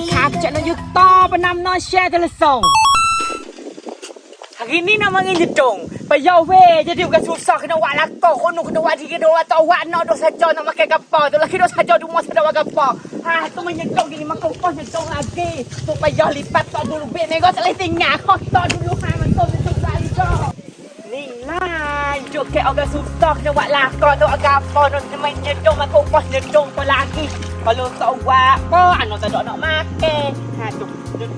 นะครับจะนยุตต่อปนำนอแชร์ทะเลส่งหากนี้นำมาเงินจะจงไปเยาเวจะดิวกับสุดสอกขนวาลักก็คนนุขนวาที่กันโดวตัววันนอดสะจอนมาแกกระปอตัวละคิดว่าสะจอดูมอสะดวากระปอฮ่าตัวมันยังจงกินมันก็ก็ยังจงอาเกตัวไปเยอลิปัดต่อดูลูกเบนเองก็จะเลยติงหงาข้อต่อดูลูกหามันตัวเป็นสุดสจยก็ Ilay! Diyo kay aga sustok na wala ko no agapon no naman niya dong magkupos na dong palagi. Kalong sa uwa po, ano sa doon ang make? Ha, dong, dong,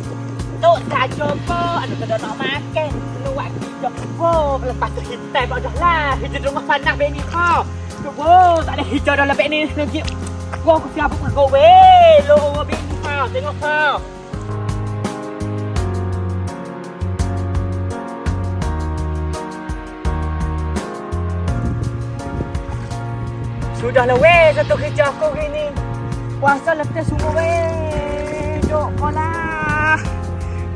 dong, sa dyo po, ano sa doon ang make? Luwag dito po, lepas sa hintay po dong lah, hindi dong mapanang bini ko. Wow, ada hijau dalam bini. Wow, kasiapa pun gawe. Lo, bini ko, tengok ko. Sudahlah weh satu kerja aku hari ni. Puasa letih semua weh. Jok kolah.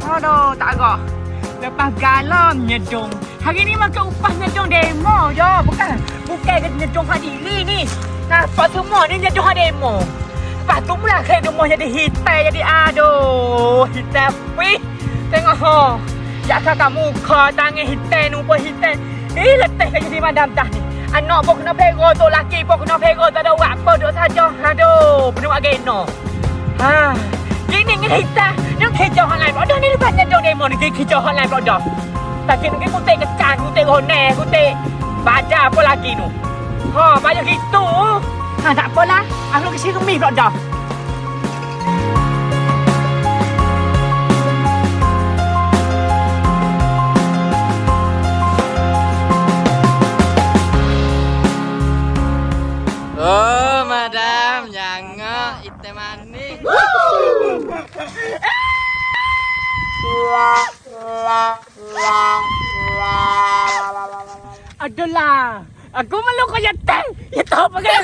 Aduh, tak apa. Lepas galam nyedong. Hari ni makan upah nyedong demo je. Bukan. Bukan ke nyedong hari ni ni. Nampak semua ni nyedong hari demo. Lepas tu pula kaya rumah jadi hitam jadi aduh. Hitam pui. Tengok ho. Jaksa kat muka tangan hitam. Nampak hitam. Eh, letih kaya jadi madam dah ni. Anak pun kena pera ha. tu, laki pun kena pera tu. Ada orang pun duduk saja. Aduh, penuh agak enak. Ha. Gini ni kita, ni kejauh hal lain. Aduh ni lepas ni jauh demo ni, kejauh hal lain pun Tak kena ni kutik kecan, kutik honek, kutik baca apa lagi tu. Ha, banyak gitu. Ha, tak apalah. Aku nak kisih remis pun อัดล่ะอะกูมันลูกก็ยัดเตัยัดตบกันนะ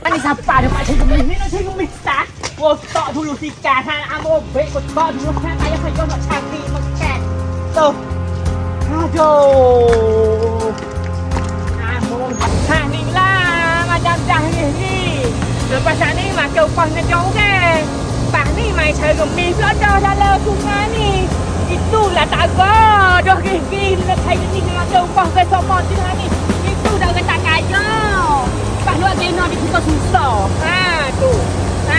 ไม่ได้สาบปะเดี๋ยวมาถึงกูมีไม่ต้องใช้กูมีสัตว์โต่อทูลู่ยสิแกทางอาโมเบกต่อทูลู่แค่ไหนยังไงก็หมดทางดีมาแกตบฮาโจอาโมทางนี้ล่ะมาจังจังนี่นี่หรือภาษาหนี้มาเกี่ยวกับเงินจ้องแกปากนี่ไม่ใช่กูมีเพราะเจ้าทะเลทุกงาน copot kita ni. Itu dah kata kaya. Pak lu ada nak kita susah. Ha tu. Ha,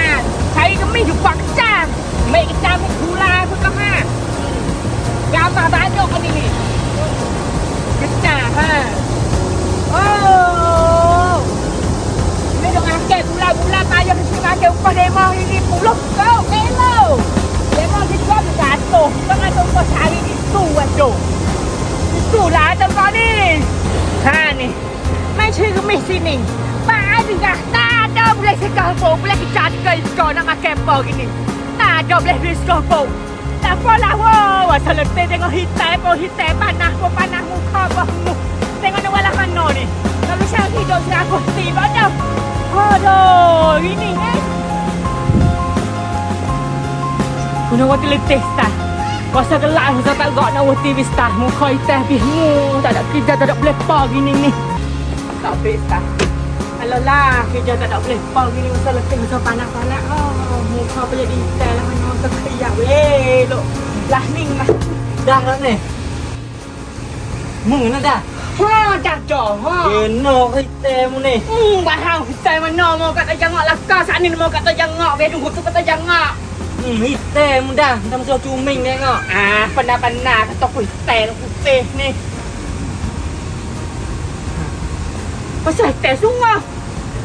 saya kami jumpa kecam. Mek kecam ni gula tu kan ha. Gambar banyak kan ni. Kecam ha. Oh. Ini dong angkat gula-gula tayang di sini angkat upah demo ini puluh kau kelo. Demo kita juga satu. Tengah tu kau cari itu aduh. ู古来的法令。看你，没去过没心灵，把你呀大到不来่อ不，不来是家อ搞一搞，那么干包给你，大到不ึงกัแตาดอเลกะว่าี่าสลัดเตะงฮิตแต่ปฮหิตแต่ปานะปปานะมุขอบะมุเตงนึกว่าละมันนอนี่เราไม่ใช่ที่โดนชนะคนตีบ้าเจ้าพ่อโดนี่นี่ไงคุณนึกว่าจะเลึกเตะตา Kuasa gelap aku tak gak nak worthy vistah Muka itah bihmu Tak ada kerja tak ada boleh pa gini ni Tak vistah Alolah kerja tak ada boleh pa gini Masa lekin masa panas-panas oh, Muka boleh diitah lah Mana masa kaya weh Luk Lah ni lah Dah tak ni Mungkin dah Haa, cacau, haa. Genok hitam mu ni. Hmm, bahan hitam mana mau kata jangak lah. Kau saat ni mau kata jangak. Biar tunggu tu kata jangak. อืมเต้มึงด่ามึงทำเซลจูมิงได้เงาะอ่าปนาปนาตะกุ่ยแต่ตกุ่ยเต้นี่ภาษาแต่สู้ว่า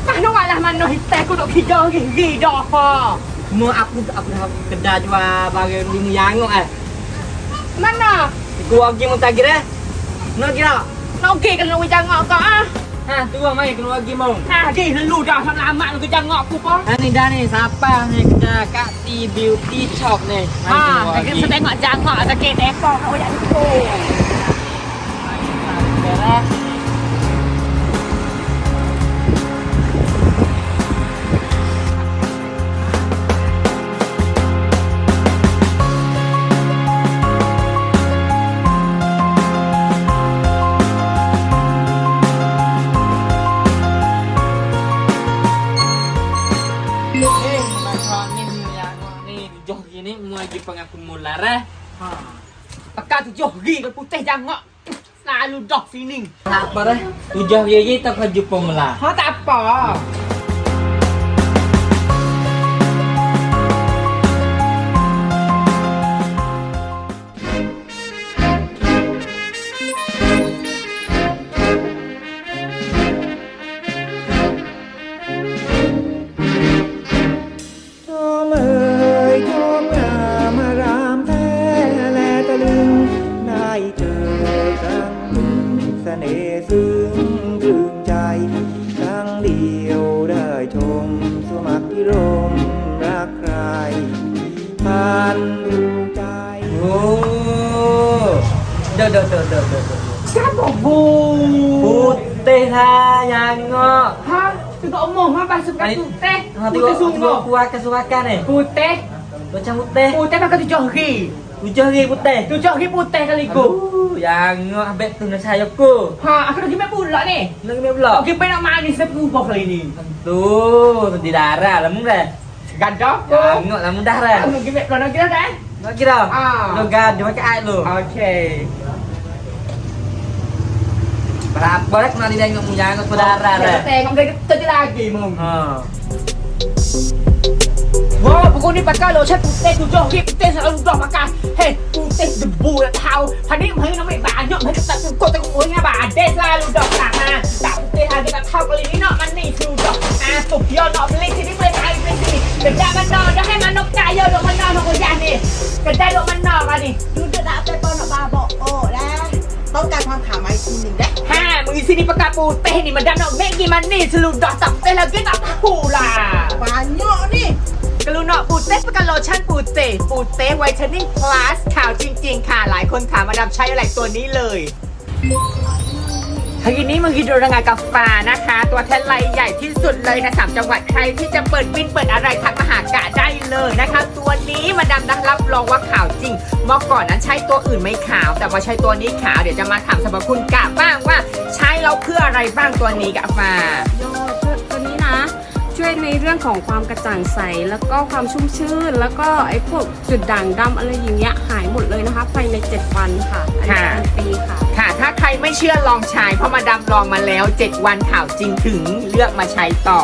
มาโนวาละมันโนอยแต่กูตกขีดอกขีดอกพอเมื่ออัพอัพนะครับกระดาจว่าบาง่ิงยางเงาะอ้นั่นน่ะกูเอากินมันตะกินเลยนอกี้นอ่ะนองกี้กันลงวิจังเงาะก็อ่ะตัวไม่กลัวกี่โมงฮ่ากี่ฉันรู้จักพลังมันก็จะเงาะกูป้องอันนี้ด้านนี้ซาป้าเนี่ยจะกะตีบิวตี้ช็อปเนี่ยฮ่าแต่ก็จะเป็นเงาะจางเงาะสเก็ตแอคก็เขาอยากดู Eh. Ha. Pekal tujuh hari kau putih jangok. Selalu dah sini. apa dah. Eh. Tujuh hari tak kau jumpa melah. Ha tak apa. Hmm. phương thương trai đang điều đời chồm xua mặt đi rôm rác rài phan thương trai ô đợt đợt đợt đợt đợt cắt bỏ vô tê tha nhanh ngơ ha tiga omong ha pasuk kat putih putih sungguh kuat kesukakan eh putih macam putih putih pakai tujuh hari Tujuh putih. Tujuh putih kali ko. yang abek tu nak sayap ko. Ha, aku lagi main pula ni. Lagi main pula. Okey, penat manis dah berubah kali ni. Aduh, tu darah lah mung dah. Gadah ko. Tengok lah mung dah dah. lagi main pula nak kira dah. Nak kira. Ha. Ah. Nak gadah pakai ai lu. Okey. Berapa dah kena dinengok mung jangan saudara dah. Tengok dia kecil lagi mung. Ha. โอ้พวกนี่ปากกาโลชั่นกูเต้นกูโยกที่เต้นสารลูดอกปากกาเฮ้ยกูเต้นดับบูละเท้าพันนี้มึงน้องไม่บาดเนาะมใหจะตัดกูกดตะกูงาบาดเด็ดลารลูดอกตากมาตากเต้นอะไรกับเท้ากะลีนี่เนาะมันนี่คูดอกอาสุกยอดดอกเล็กที่นี่เป็นไอ้เป็นสีเดระดามันนอนจะให้มันนกกายยอะลงมันนอนของกูยานี่กระจายลงมันนอนมาดิดูจะดับไปปอนบาบอกโอ้แล้วต้องการความถามไอ้คุณหนึ่งได้ฮ่ามึงอสินี่ประกาศปูเต้นนี่มันดันออกเมฆกี้มันนี่สรุปดอกตับเต้นแล้วกินตับหูล่ะบานเยอะนี่กรุณาปูเต้สกันโลชั่นปูเต้ปูเต้ไวท์เทนนิ่งพลัสข่าวจริงๆค่ะ หลายคนถามมาดามใช้อะไรตัวนี้เลยทีนี้มือฮิโดรังากาฟานะคะ ตัวแทนไลใหญ่ที่สุดเลยนะสามจังหวัดใครที่จะเปิดบินเปิดอะไรทักมาหากะได้เลยนะคะตัวนี้มาดำนัรับรองว่าข่าวจริงเมื่อก่อนนั้นใช้ตัวอื่นไม่ขาว แต่พอใช้ตัวนี้ขาวเดี๋ยวจะมาถามสรรพคุณกะบ้างว่าใช้เราเพื่ออะไรบ้างตัวนี้กะฟาช่วยในเรื่องของความกระจ่างใสแล้วก็ความชุ่มชื้นแล้วก็ไอ้พวกจุดด่างดำอะไรอย่างเงี้ยหายหมดเลยนะคะภายใน 7 วันค่ะคันปีค่ะ ค่ะ ถ้าใครไม่เชื่อลองใช้ เพราะมาดาลองมาแล้ว 7 วันข่าวจริงถึงเลือกมาใช้ต่อ